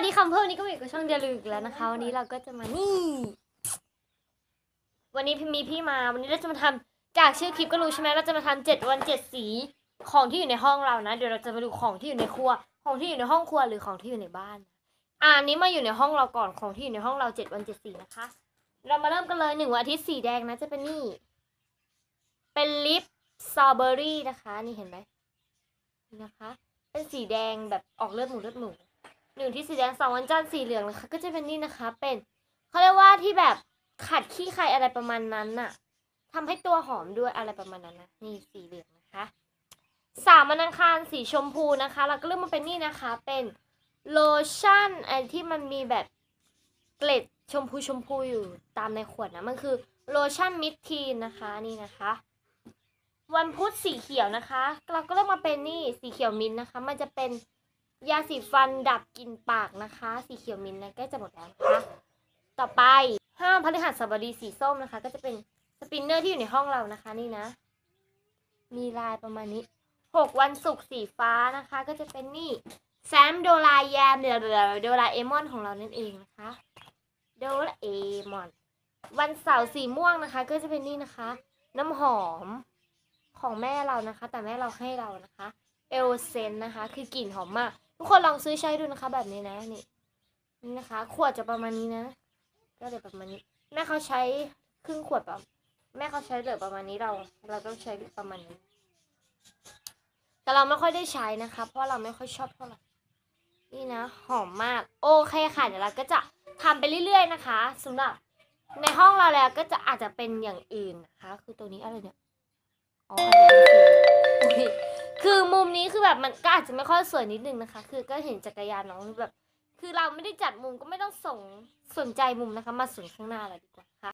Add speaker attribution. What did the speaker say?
Speaker 1: วัสดีค่ะเพื่อนวันนี้ก็มาอยู่กับช่องเดียลืออีกแล้วนะคะ วันนี้เราก็จะมานี่ วันนี้พี่มีพี่มา วันนี้เราจะมาทำจากชื่อคลิปก็รู้ใช่ไหมเราจะมาทำเจ็ดวันเจ็ดสีของที่อยู่ในห้องเรานะ เดี๋ยวเราจะมาดูของที่อยู่ในครัว ของที่อยู่ในห้องครัวหรือของที่อยู่ในบ้านอ่าอันนี้มาอยู่ในห้องเราก่อนของที่อยู่ในห้องเราเจ็ดวันเจ็ดสีนะคะ เรามาเริ่มกันเลยหนึ่งวันอาทิตย์สีแดงนะจะเป็นนี่ เป็นลิปสตรอเบอรี่นะคะ นี่เห็นไหมนี่นะคะ เป็นสีแดงแบบออกเลือดหมูเลือดหมู หนึ่งที่สีแดงสองวันจันทร์สีเหลืองนะคะ ก็จะเป็นนี่นะคะ เป็นเขาเรียกว่าที่แบบขัดขี้ใครอะไรประมาณนั้นน่ะทำให้ตัวหอมด้วยอะไรประมาณนั้นนะนี่สีเหลืองนะคะสามวันอังคารสีชมพูนะคะแล้วก็เริ่มมาเป็นนี่นะคะ เป็นโลชั่นไอที่มันมีแบบเกล็ดชมพูชมพูอยู่ตามในขวดนะมันคือโลชั่นมิดทีนนะคะนี่นะคะ วันพุธสีเขียวนะคะ เราก็เริ่มมาเป็นนี่สีเขียวมินนะคะ มันจะเป็น ยาสีฟันดับกลิ่นปากนะคะ สีเขียวมินนะใกล้จะหมดแล้วนะคะ ต่อไปห้ามพฤหัสบดีสีส้มนะคะ ก็จะเป็นสปินเนอร์ที่อยู่ในห้องเรานะคะนี่นะ มีลายประมาณนี้หกวันศุกร์สีฟ้านะคะ ก็จะเป็นนี่แซมโดราแยมเดี๋ยวโดราเอมอนของเรานั่นเองนะคะโดราเอมอน วันเสาร์สีม่วงนะคะ ก็จะเป็นนี่นะคะ น้ำหอมของแม่เรานะคะ แต่แม่เราให้เรานะคะ เอลเซนนะคะ คือกลิ่นหอมมาก ทุกคนลองซื้อใช้ดูนะคะ แบบนี้นะนี่นี่นะคะ ขวดจะประมาณนี้นะ ก็เลยประมาณนี้ แม่เขาใช้ครึ่งขวดแบบแม่เขาใช้เหลือประมาณนี้เรา เราต้องใช้ประมาณนี้ แต่เราไม่ค่อยได้ใช้นะคะ เพราะเราไม่ค่อยชอบเท่าไหร่นี่นะ หอมมาก โอเคค่ะเดี๋ยวเราก็จะทำไปเรื่อย ๆ นะคะสำหรับในห้องเราแล้วก็จะอาจจะเป็นอย่างอื่นนะคะ คือตัวนี้อะไรเนี่ย มนี้คือแบบมันก็อาจจะไม่ค่อยสวยนิดนึงนะคะ คือก็เห็นจักรยานน้องแบบ คือเราไม่ได้จัดมุมก็ไม่ต้องส่งสนใจมุมนะคะ มาสนข้างหน้าเราดีกว่าค่ะ